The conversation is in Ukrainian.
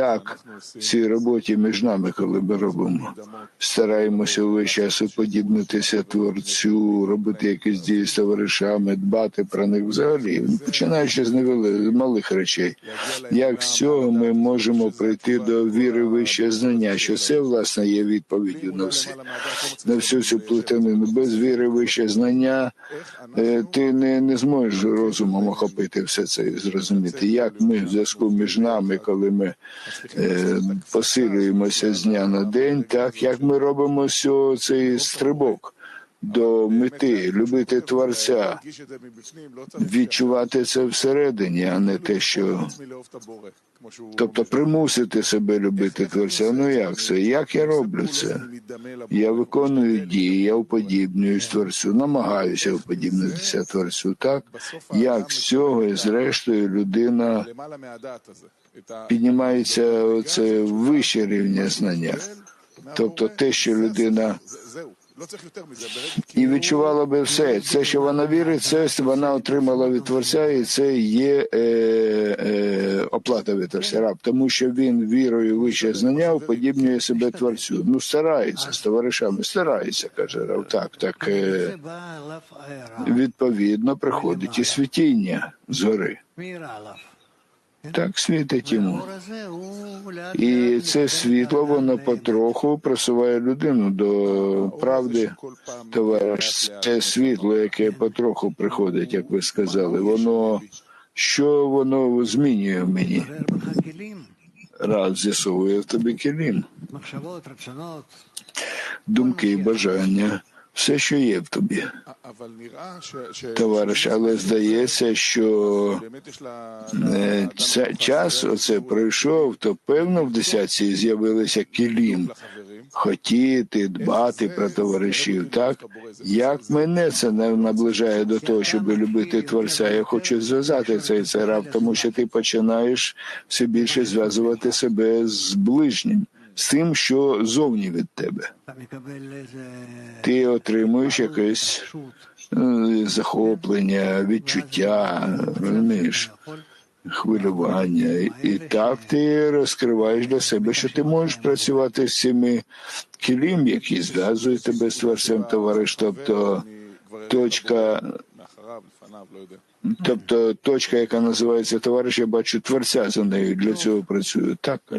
як в цій роботі між нами, коли ми робимо, стараємося увесь час уподібнитися творцю, робити якісь дії з товаришами, дбати про них взагалі, починаючи з невели малих речей. Як з цього ми можемо прийти до віри вище знання, що це власне є відповіддю на все на всю цю плутанину. Без віри вище знання е, ти не, не зможеш розумом охопити все це і зрозуміти, як ми в зв'язку між нами, коли ми посилюємося з дня на день, так як ми робимо цей стрибок до мети, любити творця, відчувати це всередині, а не те, що тобто примусити себе любити творця. Ну як це? Як я роблю це? Я виконую дії, я уподібнююсь творцю, намагаюся уподібнитися творцю. Так як з цього, і зрештою, людина піднімається оце вище рівня знання, тобто те, що людина і відчувала би все. Це, що вона вірить, це вона отримала від творця, і це є е, е, оплата від творця раб, тому що він вірою вище знання уподібнює себе творцю. Ну старається з товаришами, старається, каже раб. Так, так е, відповідно приходить і світіння згори. Так світить йому. І це світло, воно потроху просуває людину до правди. Товариш, це світло, яке потроху приходить, як ви сказали. Воно що воно змінює в мені? Раз з'ясовує в тобі кілім, думки і бажання, все, що є в тобі, товариш. Але здається, що е, це час оце пройшов, то певно в десятці з'явилися кілім. Хотіти, дбати про товаришів, так як мене це не наближає до того, щоб любити творця. Я хочу зв'язати цей царап, тому що ти починаєш все більше зв'язувати себе з ближнім, з тим, що зовні від тебе. Ти отримуєш якесь е, захоплення, відчуття, розумієш, хвилювання. І так ти розкриваєш для себе, що ти можеш працювати з цими кілім, які зв'язують тебе з творцем товариш. Тобто точка, тобто точка, яка називається товариш, я бачу творця за нею. Для цього працюю. Так.